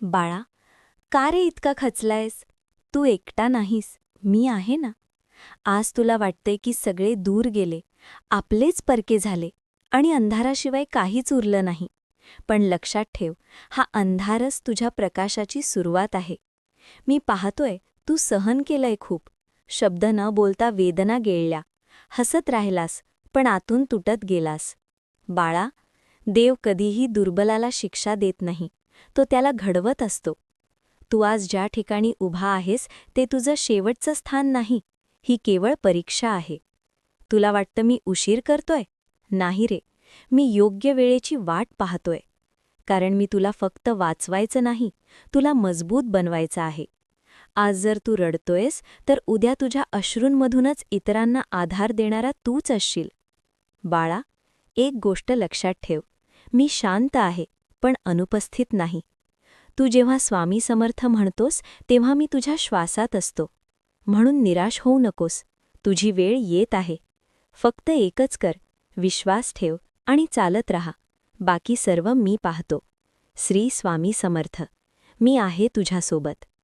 बाळा का रे इतका खचलायस? तू एकटा नाहीस मी आहे ना? आज तुला वाटते की सगळे दूर गेले आपलेच परके झाले आणि अंधाराशिवाय काहीच उरलं नाही. पण लक्षात ठेव हा अंधारच तुझ्या प्रकाशाची सुरुवात आहे. मी पाहतोय तू सहन केलंय खूप. शब्द न बोलता वेदना गेळल्या. हसत राहिलास पण आतून तुटत गेलास. बाळा देव कधीही दुर्बलाला शिक्षा देत नाही. तो त्याला घडवत असतो. तू आज ज्या ठिकाणी उभा आहेस ते तुझं शेवटचं स्थान नाही. ही केवळ परीक्षा आहे. तुला वाटतं मी उशीर करतोय? नाही रे. मी योग्य वेळेची वाट पाहतोय. कारण मी तुला फक्त वाचवायचं नाही तुला मजबूत बनवायचं आहे. आज जर तू रडतोयस तर उद्या तुझ्या अश्रूंमधूनच इतरांना आधार देणारा तूच असशील. बाळा एक गोष्ट लक्षात ठेव. मी शांत आहे. पण अनुपस्थित नाही. तू जेव्हा स्वामी समर्थ म्हणतोस तेव्हा मी तुझ्या श्वासात असतो. म्हणून निराश होऊ नकोस. तुझी वेळ येत आहे. फक्त एकच कर. विश्वास ठेव आणि चालत रहा. बाकी सर्व मी पाहतो. श्री स्वामी समर्थ. मी आहे तुझ्यासोबत.